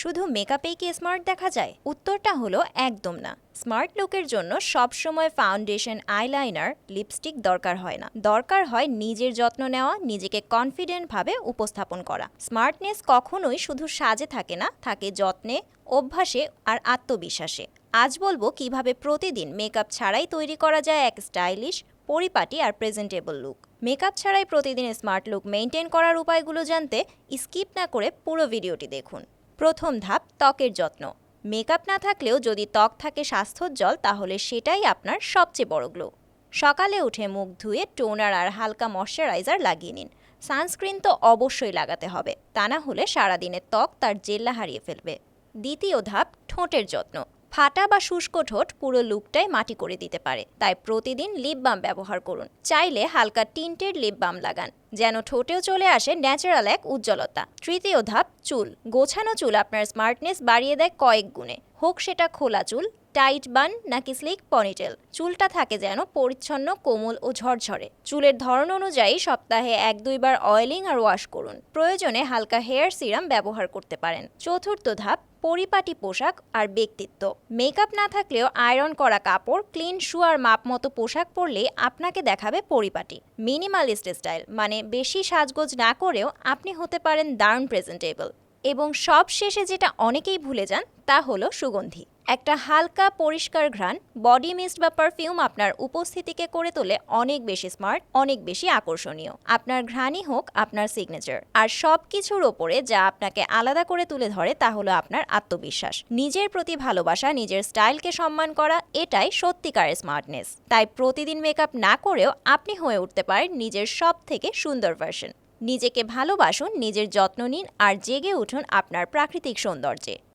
শুধু মেকআপেই কি স্মার্ট দেখা যায়? উত্তরটা হলো একদম না। স্মার্ট লুকের জন্য সবসময় ফাউন্ডেশন, আইলাইনার, লিপস্টিক দরকার হয় না। দরকার হয় নিজের যত্ন নেওয়া, নিজেকে কনফিডেন্টভাবে উপস্থাপন করা। স্মার্টনেস কখনোই শুধু সাজে থাকে না, থাকে যত্নে, অভ্যাসে আর আত্মবিশ্বাসে। আজ বলব কীভাবে প্রতিদিন মেকআপ ছাড়াই তৈরি করা যায় এক স্টাইলিশ, পরিপাটি আর প্রেজেন্টেবল লুক। মেকআপ ছাড়াই প্রতিদিন স্মার্ট লুক মেনটেন করার উপায়গুলো জানতে স্কিপ না করে পুরো ভিডিওটি দেখুন। প্রথম ধাপ ত্বকের যত্ন। মেকআপ না থাকলেও যদি ত্বক থাকে স্বাস্থ্যোজ্জ্বল তাহলে সেটাই আপনার সবচেয়ে বড় গ্লো। সকালে উঠে মুখ ধুয়ে টোনার আর হালকা ময়শ্চারাইজার লাগিয়ে নিন। সানস্ক্রিন তো অবশ্যই লাগাতে হবে, তা না হলে সারাদিনের ত্বক তার জেল্লা হারিয়ে ফেলবে। দ্বিতীয় ধাপ, ঠোঁটের যত্ন। ফাটা বা শুষ্ক ঠোঁট পুরো লুকটাই মাটি করে দিতে পারে, তাই প্রতিদিন লিপ বাম ব্যবহার করুন। চাইলে হালকা টিন্টেড লিপ বাম লাগান। যেন ঠোঁটেও চলে আসে ন্যাচারাল এক উজ্জ্বলতা। তৃতীয় ধাপ, চুল। গোছানো চুল আপনার স্মার্টনেস বাড়িয়ে দেয় কয়েক গুণে। হোক সেটা খোলা চুল, টাইট বান নাকি স্লিক পনিটেল। চুলটা থাকে যেন পরিচ্ছন্ন, কোমল ও ঝরঝরে। চুলের ধরন অনুযায়ী সপ্তাহে এক দুইবার অয়েলিং আর ওয়াশ করুন। প্রয়োজনে হালকা হেয়ার সিরাম ব্যবহার করতে পারেন। চতুর্থ ধাপ, পরিপাটি পোশাক আর ব্যক্তিত্ব। মেকআপ না থাকলেও আয়রন করা কাপড়, ক্লিন শু আর মাপ মতো পোশাক পরলেই আপনাকে দেখাবে পরিপাটি। মিনিমালিস্ট স্টাইল মানে বেশি সাজগোজ না করেও আপনি হতে পারেন দারুণ প্রেজেন্টেবল এবং সব শেষে যেটা অনেকেই ভুলে যান, তা হলো সুগন্ধি। একটা হালকা পরিষ্কার ঘ্রাণ, বডি মিস্ট বা পারফিউম আপনার উপস্থিতিকে করে তোলে অনেক বেশি স্মার্ট, অনেক বেশি আকর্ষণীয়। আপনার ঘ্রাণই হোক আপনার সিগনেচার। আর সব কিছুর ওপরে যা আপনাকে আলাদা করে তুলে ধরে, তা হলো আপনার আত্মবিশ্বাস। নিজের প্রতি ভালোবাসা, নিজের স্টাইলকে সম্মান করা, এটাই সত্যিকারের স্মার্টনেস। তাই প্রতিদিন মেকআপ না করেও আপনি হয়ে উঠতে পারেন নিজের সব থেকে সুন্দর ভার্সন। নিজেকে ভালোবাসুন নিজের যত্ন নিন আর জেগে উঠুন আপনার প্রাকৃতিক সৌন্দর্যে।